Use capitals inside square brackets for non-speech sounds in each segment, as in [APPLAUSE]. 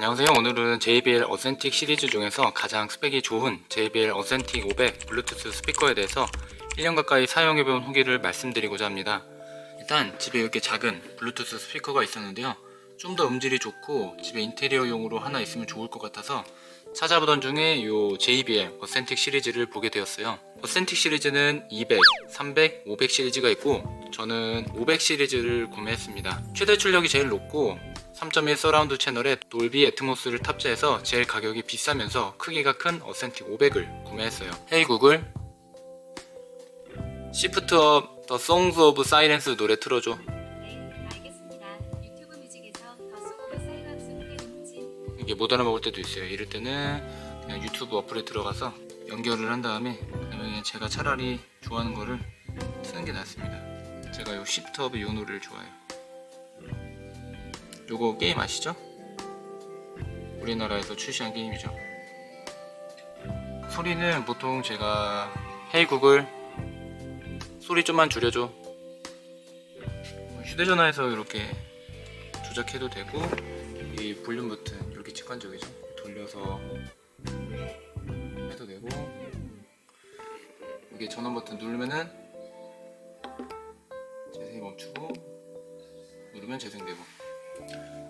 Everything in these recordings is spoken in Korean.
안녕하세요. 오늘은 JBL 어센틱 시리즈 중에서 가장 스펙이 좋은 JBL 어센틱 500 블루투스 스피커에 대해서 1년 가까이 사용해본 후기를 말씀드리고자 합니다. 일단 집에 이렇게 작은 블루투스 스피커가 있었는데요. 좀 더 음질이 좋고 집에 인테리어용으로 하나 있으면 좋을 것 같아서 찾아보던 중에 이 JBL 어센틱 시리즈를 보게 되었어요. 어센틱 시리즈는 200, 300, 500 시리즈가 있고 저는 500 시리즈를 구매했습니다. 최대 출력이 제일 높고 3.1 서라운드 채널에 돌비 애트모스를 탑재해서 제일 가격이 비싸면서 크기가 큰 어센틱 500을 구매했어요. 헤이 구글 시프트 업 더 송스 오브 사이렌스 노래 틀어줘. 네, 이게 못 알아먹을 때도 있어요. 이럴 때는 그냥 유튜브 어플에 들어가서 연결을 한 다음에 그다음에 제가 차라리 좋아하는 거를 트는 게 낫습니다. 제가 요 시프트 업의 요 노래를 좋아해요. 요거 게임 아시죠? 우리나라에서 출시한 게임이죠. 소리는 보통 제가 헤이 구글 소리 좀만 줄여줘. 휴대전화에서 이렇게 조작해도 되고 이 볼륨 버튼 이렇게 직관적이죠 돌려서 해도 되고 이게 전원 버튼 누르면은 재생이 멈추고 누르면 재생되고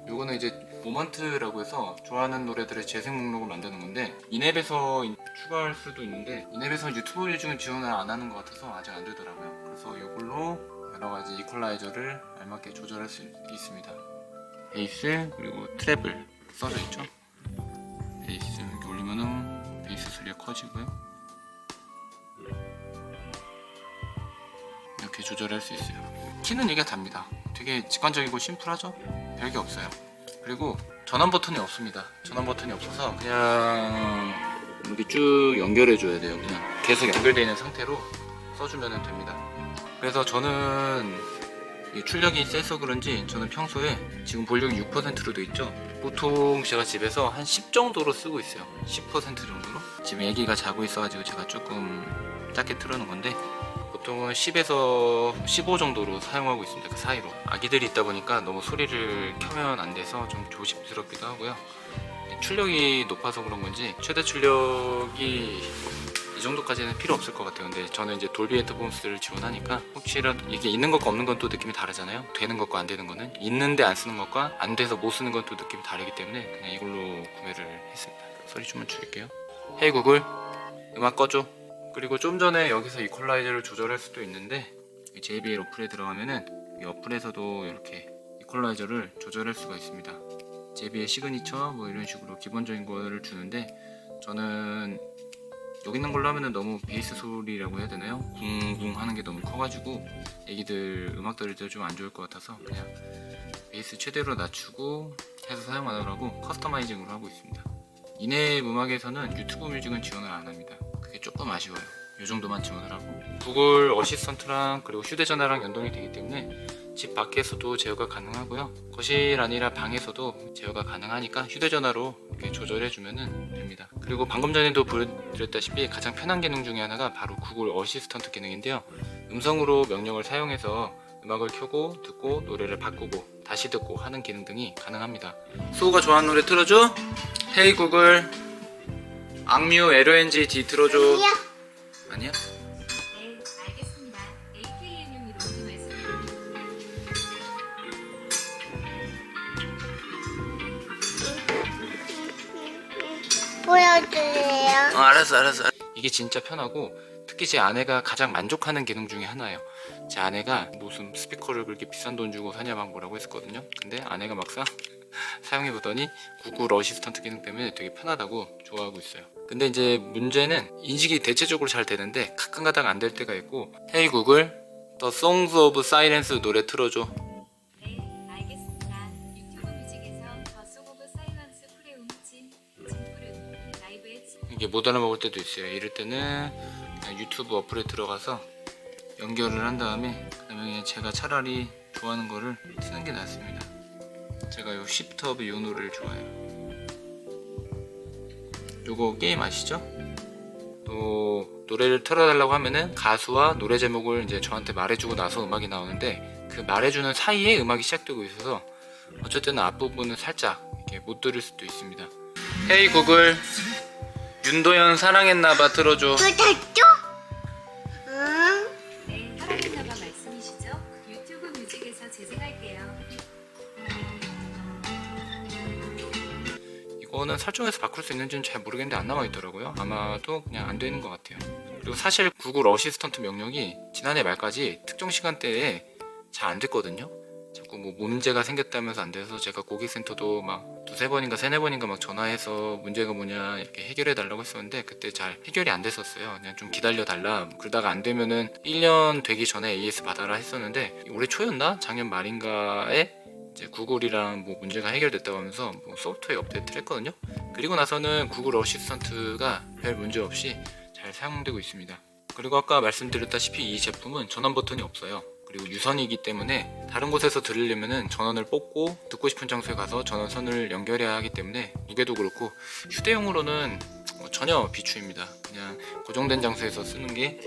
요거는 이제 모먼트라고 해서 좋아하는 노래들의 재생 목록을 만드는 건데 이앱에서 인- 추가할 수도 있는데 이앱에서 유튜브 뮤직은 지원을 안 하는 것 같아서 아직 안 되더라고요 그래서 이걸로 여러 가지 이퀄라이저를 알맞게 조절할 수 있습니다 베이스 그리고 트래블 써져 있죠. 베이스 이렇게 올리면은 베이스 소리가 커지고요. 이렇게 조절할 수 있어요. 키는 이게 답니다. 되게 직관적이고 심플하죠? 별게 없어요. 그리고 전원 버튼이 없습니다. 전원 버튼이 없어서 그냥 이렇게 쭉 연결해 줘야 돼요. 그냥 계속 연결되어 있는 상태로 써주면 됩니다. 그래서 저는 이 출력이 세서 그런지 저는 평소에 지금 볼륨이 6%로 돼 있죠. 보통 제가 집에서 한 10 정도로 쓰고 있어요. 10% 정도로. 지금 애기가 자고 있어가지고 제가 조금 작게 틀어놓은 건데 보통은 10에서 15 정도로 사용하고 있습니다. 그 사이로. 아기들이 있다 보니까 너무 소리를 켜면 안 돼서 좀 조심스럽기도 하고요. 출력이 높아서 그런 건지 최대 출력이 이 정도까지는 필요 없을 것 같아요. 근데 저는 이제 돌비 애트본스를 지원하니까 혹시라도 이게 있는 것과 없는 건 또 느낌이 다르잖아요. 되는 것과 안 되는 거는 있는데 안 쓰는 것과 안 돼서 못 쓰는 건 또 느낌이 다르기 때문에 그냥 이걸로 구매를 했습니다. 소리 좀만 줄일게요. 헤이 구글 음악 꺼줘. 그리고 좀 전에 여기서 이퀄라이저를 조절할 수도 있는데 이 JBL 어플에 들어가면은 이 어플에서도 이렇게 이퀄라이저를 조절할 수가 있습니다. JBL 시그니처 뭐 이런 식으로 기본적인 거를 주는데 저는 여기 있는 걸로 하면은 너무 베이스 소리라고 해야 되나요? 쿵쿵 하는 게 너무 커가지고 애기들 음악 들을 때 좀 안 좋을 것 같아서 그냥 베이스 최대로 낮추고 해서 사용하느라고 커스터마이징으로 하고 있습니다. 이내 음악에서는 유튜브 뮤직은 지원을 안 합니다. 그게 조금 아쉬워요. 이 정도만 지원을 하고 구글 어시스턴트랑 그리고 휴대전화랑 연동이 되기 때문에 집 밖에서도 제어가 가능하고요. 거실 아니라 방에서도 제어가 가능하니까 휴대전화로 이렇게 조절해주면 됩니다. 그리고 방금 전에도 보여드렸다시피 가장 편한 기능 중에 하나가 바로 구글 어시스턴트 기능인데요. 음성으로 명령을 사용해서 음악을 켜고 듣고 노래를 바꾸고 다시 듣고 하는 기능 등이 가능합니다. 수호가 좋아하는 노래 틀어줘. 헤이 구글 악뮤 LONG-D 틀어줘. 아니야? 네, 어, 알았어, 알았어. 이게 진짜 편하고 특히 제 아내가 가장 만족하는 기능 중에 하나예요. 제 아내가 무슨 스피커를 그렇게 비싼 돈 주고 사냐 막 뭐라고 했었거든요. 근데 아내가 막상 [LAUGHS] 사용해 보더니 구글 어시스턴트 기능 때문에 되게 편하다고 좋아하고 있어요. 근데 이제 문제는 인식이 대체적으로 잘 되는데 가끔 가다가 안될 때가 있고 헤이 구글 더 송스 오브 사이렌스 노래 틀어줘. 이게 못 알아먹을 때도 있어요. 이럴 때는 유튜브 어플에 들어가서 연결을 한 다음에 그다음에 제가 차라리 좋아하는 거를 트는 게 낫습니다. 제가 요 시프트업의 요 노래를 좋아해요. 요거 게임 아시죠? 또 노래를 틀어달라고 하면은 가수와 노래 제목을 이제 저한테 말해주고 나서 음악이 나오는데 그 말해주는 사이에 음악이 시작되고 있어서 어쨌든 앞부분은 살짝 이렇게 못 들을 수도 있습니다. 헤이 구글 윤도현 사랑했나봐 틀어줘. 부탁줘? 응? 네, 사랑했나봐 말씀이시죠? 유튜브 뮤직에서 재생할게요. 이거는 설정에서 바꿀 수 있는지는 잘 모르겠는데 안 나와 있더라고요. 아마도 그냥 안 되는 것 같아요. 그리고 사실 구글 어시스턴트 명령이 지난해 말까지 특정 시간대에 잘 안 됐거든요. 자꾸 뭐 문제가 생겼다면서 안 돼서 제가 고객센터도 막 두세 번인가 세네 번인가 막 전화해서 문제가 뭐냐 이렇게 해결해 달라고 했었는데 그때 잘 해결이 안 됐었어요. 그냥 좀 기다려 달라. 그러다가 안 되면은 1년 되기 전에 AS 받아라 했었는데 올해 초였나? 작년 말인가에 이제 구글이랑 뭐 문제가 해결됐다고 하면서 뭐 소프트웨어 업데이트를 했거든요. 그리고 나서는 구글 어시스턴트가 별 문제 없이 잘 사용되고 있습니다. 그리고 아까 말씀드렸다시피 이 제품은 전원 버튼이 없어요. 그리고 유선이기 때문에 다른 곳에서 들으려면은 전원을 뽑고 듣고 싶은 장소에 가서 전원선을 연결해야 하기 때문에 무게도 그렇고 휴대용으로는 뭐 전혀 비추입니다. 그냥 고정된 장소에서 쓰는 게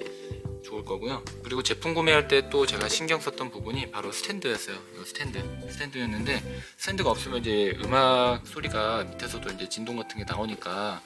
좋을 거고요. 그리고 제품 구매할 때 또 제가 신경 썼던 부분이 바로 스탠드였어요. 이 스탠드. 스탠드였는데 스탠드가 없으면 이제 음악 소리가 밑에서도 이제 진동 같은 게 나오니까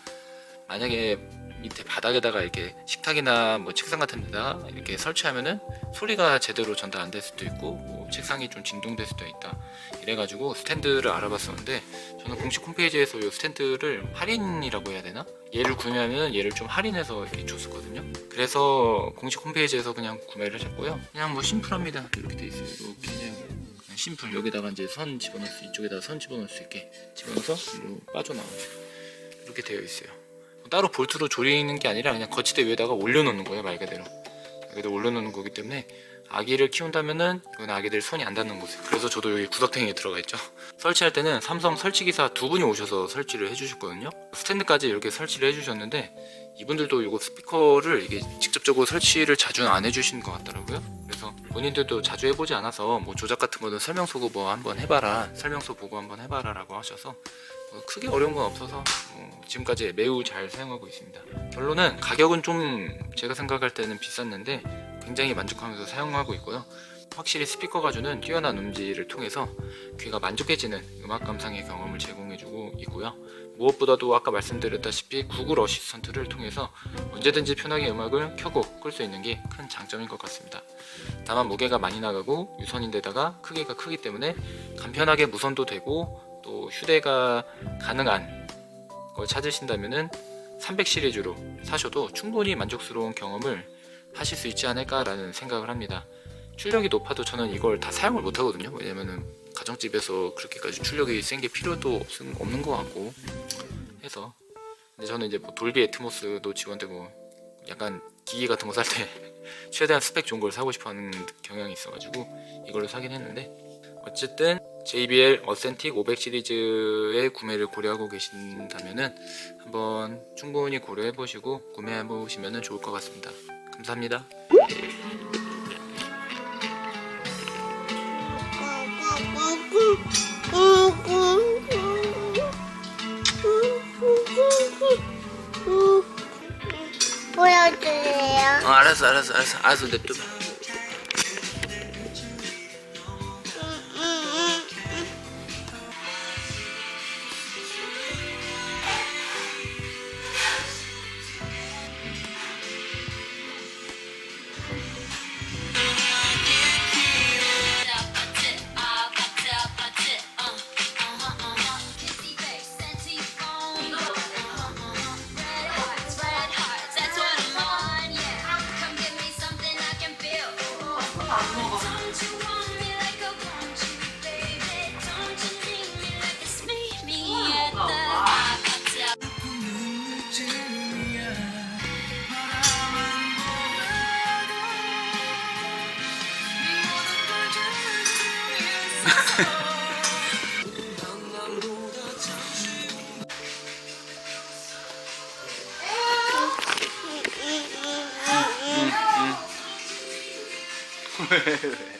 만약에 밑에 바닥에다가 이렇게 식탁이나 뭐 책상 같은 데다 이렇게 설치하면은 소리가 제대로 전달 안 될 수도 있고 뭐 책상이 좀 진동될 수도 있다. 이래가지고 스탠드를 알아봤었는데 저는 공식 홈페이지에서 이 스탠드를 할인이라고 해야 되나? 얘를 구매하면 얘를 좀 할인해서 이렇게 줬었거든요. 그래서 공식 홈페이지에서 그냥 구매를 했고요. 그냥 뭐 심플합니다. 이렇게 돼 있어요. 이렇게 그냥 심플. 여기다가 이제 선 집어넣을 수 이쪽에다 선 집어넣을 수 있게 집어넣어서 빠져나오죠 이렇게 되어 있어요 따로 볼트로 조리는 게 아니라 그냥 거치대 위에다가 올려놓는 거예요 말 그대로. 말 그대로 올려놓는 거기 때문에 아기를 키운다면은 이건 아기들 손이 안 닿는 곳에. 그래서 저도 여기 구석탱이에 들어가 있죠. 설치할 때는 삼성 설치기사 두 분이 오셔서 설치를 해주셨거든요. 스탠드까지 이렇게 설치를 해주셨는데 이분들도 이거 스피커를 이게 직접적으로 설치를 자주는 안 해주시는 것 같더라고요 그래서 본인들도 자주 해보지 않아서 뭐 조작 같은 거는 설명서 뭐 한번 해봐라 설명서 보고 한번 해봐라 라고 하셔서 뭐 크게 어려운 건 없어서 뭐 지금까지 매우 잘 사용하고 있습니다. 결론은 가격은 좀 제가 생각할 때는 비쌌는데 굉장히 만족하면서 사용하고 있고요. 확실히 스피커가 주는 뛰어난 음질을 통해서 귀가 만족해지는 음악 감상의 경험을 제공해주고 있고요. 무엇보다도 아까 말씀드렸다시피 구글 어시스턴트를 통해서 언제든지 편하게 음악을 켜고 끌 수 있는 게 큰 장점인 것 같습니다. 다만 무게가 많이 나가고 유선인데다가 크기가 크기 때문에 간편하게 무선도 되고 또 휴대가 가능한 걸 찾으신다면은 300 시리즈로 사셔도 충분히 만족스러운 경험을 하실 수 있지 않을까라는 생각을 합니다. 출력이 높아도 저는 이걸 다 사용을 못 하거든요. 왜냐면은 가정집에서 그렇게까지 출력이 센 게 필요도 없, 없는 것 같고 해서 근데 저는 이제 뭐 돌비 애트모스도 지원되고 약간 기기 같은 거 살 때 [LAUGHS] 최대한 스펙 좋은 걸 사고 싶어하는 경향이 있어가지고 이걸로 사긴 했는데 어쨌든 JBL 어센틱 500 시리즈의 구매를 고려하고 계신다면은 한번 충분히 고려해 보시고 구매해 보시면 좋을 것 같습니다. 감사합니다. 보여주세요. 어, 알았어, 알았어, 알았어, 알았어, 냅둬. [LAUGHS] 왜, 왜?